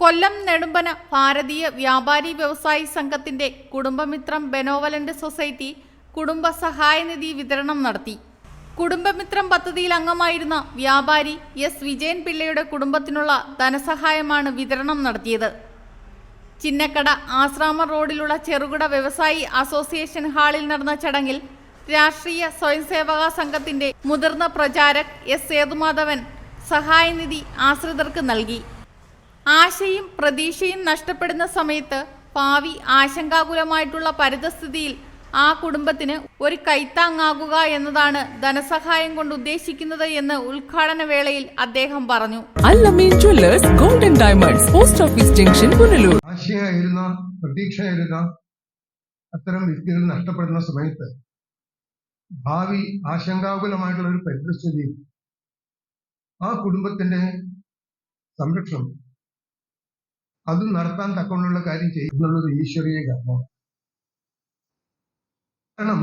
കൊല്ലം നെടുമ്പന ഭാരതീയ വ്യാപാരി വ്യവസായി സംഘത്തിന്റെ കുടുംബമിത്രം ബെനോവലന്റ് സൊസൈറ്റി കുടുംബ സഹായനിധി വിതരണം നടത്തി. കുടുംബമിത്രം പദ്ധതിയിൽ അംഗമായിരുന്ന വ്യാപാരി എസ്. വിജയൻ പിള്ളയുടെ കുടുംബത്തിനുള്ള ധനസഹായമാണ് വിതരണം നടത്തിയത്. ചിന്നക്കട ആശ്രാമ റോഡിലുള്ള ചെറുകിട വ്യവസായി അസോസിയേഷൻ ഹാളിൽ നടന്ന ചടങ്ങിൽ രാഷ്ട്രീയ സ്വയംസേവക സംഘത്തിന്റെ മുതിർന്ന പ്രചാരക് എസ്. സേതുമാധവൻ സഹായനിധി ആശ്രിതർക്ക് നൽകി. ആശയും പ്രതീക്ഷയും നഷ്ടപ്പെടുന്ന സമയത്ത് ഭാവി ആശങ്കാകുലമായിട്ടുള്ള പരിതസ്ഥിതിയിൽ ആ കുടുംബത്തിന് ഒരു കൈത്താങ്ങാകുക എന്നതാണ് ധനസഹായം കൊണ്ട് ഉദ്ദേശിക്കുന്നത് എന്ന് ഉദ്ഘാടന വേളയിൽ അദ്ദേഹം പറഞ്ഞു. Golden Diamonds post office junction Punalur ആശയായിരുന്ന പ്രതീക്ഷയായിരുന്ന അത്തരം വ്യക്തികൾ നഷ്ടപ്പെടുന്ന സമയത്ത് ഭാവി ആശങ്കാകുലമായിട്ടുള്ള ഒരു പരിതസ്ഥിതി ആ കുടുംബത്തിന്റെ സംരക്ഷണം അത് നടത്താൻ തക്കൊണ്ടുള്ള കാര്യം ചെയ്യുന്നുള്ളത് ഈശ്വരീയ കർമ്മമാണ്. കാരണം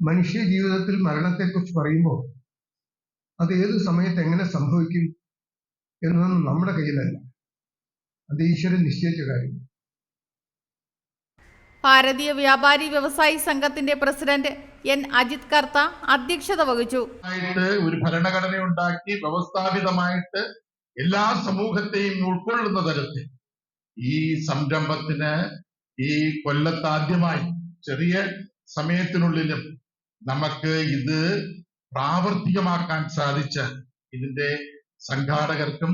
മനുഷ്യ ജീവിതത്തിൽ മരണത്തെക്കുറിച്ച് പറയുമ്പോൾ അത് ഏത് സമയത്ത് എങ്ങനെ സംഭവിക്കും എന്നതൊന്നും നമ്മുടെ കയ്യിലല്ല. അത് ഈശ്വരൻ നിശ്ചയിച്ച കാര്യം. ഭാരതീയ വ്യാപാരി വ്യവസായി സംഘത്തിന്റെ പ്രസിഡന്റ് എൻ. അജിത് കർത്ത അധ്യക്ഷത വഹിച്ചു. ഒരു ഭരണഘടന ഉണ്ടാക്കി വ്യവസ്ഥാപിതമായിട്ട് എല്ലാ സമൂഹത്തെയും ഉൾക്കൊള്ളുന്ന തരത്തിൽ ഈ സംരംഭത്തിന് ഈ കൊല്ലത്താദ്യമായി ചെറിയ സമയത്തിനുള്ളിലും നമുക്ക് ഇത് പ്രാവർത്തികമാക്കാൻ സാധിച്ച ഇതിന്റെ സംഘാടകർക്കും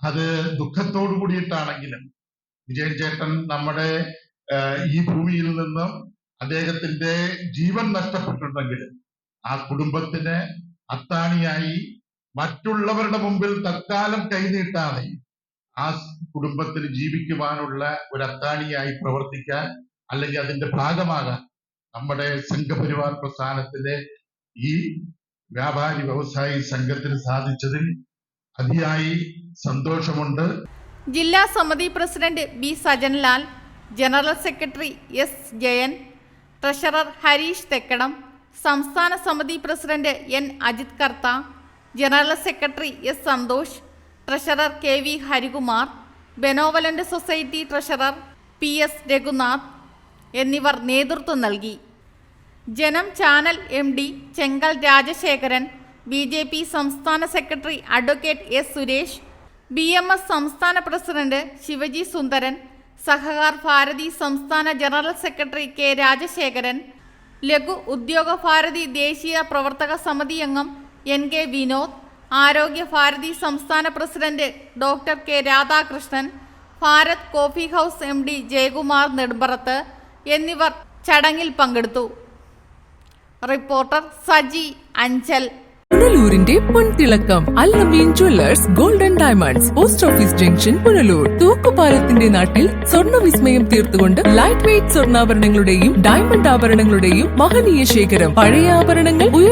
അത് ദുഃഖത്തോടു കൂടിയിട്ടാണെങ്കിലും വിജയൻ ചേട്ടൻ നമ്മുടെ ഈ ഭൂമിയിൽ നിന്നും അദ്ദേഹത്തിന്റെ ജീവൻ നഷ്ടപ്പെട്ടിട്ടുണ്ടെങ്കിലും ആ കുടുംബത്തിന് അത്താണിയായി മറ്റുള്ളവരുടെ മുമ്പിൽ തൽക്കാലം കൈനീട്ടാതെ ആ കുടുംബത്തിൽ ജീവിക്കുവാനുള്ള ഒരു അത്താണിയായി പ്രവർത്തിക്കാൻ അല്ലെങ്കിൽ അതിന്റെ ഭാഗമാകാൻ നമ്മുടെ സംഘപരിവാർ പ്രസ്ഥാനത്തിലെ ഈ വ്യാപാരി വ്യവസായി സംഘത്തിന് സാധിച്ചതിൽ അതിയായി സന്തോഷമുണ്ട്. ജില്ലാ സമിതി president B Sajanlal general secretary S Jayan treasurer Harish Thekkadam സംസ്ഥാന സമിതി president N Ajith Kartha general secretary S Santhosh treasurer K V Harikumar benevolent society treasurer P S Raghunath എന്നിവർ നേതൃത്വം നൽകി. Janam channel M D Chenkal Rajasekharan B J P സംസ്ഥാന secretary advocate S Suresh B M S സംസ്ഥാന president Shivaji Sundaran Sahakar Bharati സംസ്ഥാന general secretary K Rajasekharan ലഘു ഉദ്യോഗ ഭാരതി ദേശീയ പ്രവർത്തക സമിതി അംഗം എൻ കെ വിനോദ് ആരോഗ്യ ഭാരതി സംസ്ഥാന president doctor K Radhakrishnan Bharat coffee house M D Jayakumar Nedumparath എന്നിവർ ചടങ്ങിൽ പങ്കെടുത്തു. റിപ്പോർട്ടർ സജി അഞ്ചൽ. പുനലൂരിന്റെ പൊൻതിളക്കം Allameen jewellers golden diamonds post office junction Punalur. തൂക്കുപാലത്തിന്റെ നാട്ടിൽ സ്വർണ വിസ്മയം തീർത്തുകൊണ്ട് ലൈറ്റ് വെയിറ്റ് സ്വർണാഭരണങ്ങളുടെയും ഡയമണ്ട് ആഭരണങ്ങളുടെയും മഹനീയ ശേഖരം. പഴയ ആഭരണങ്ങൾ വിലയിൽ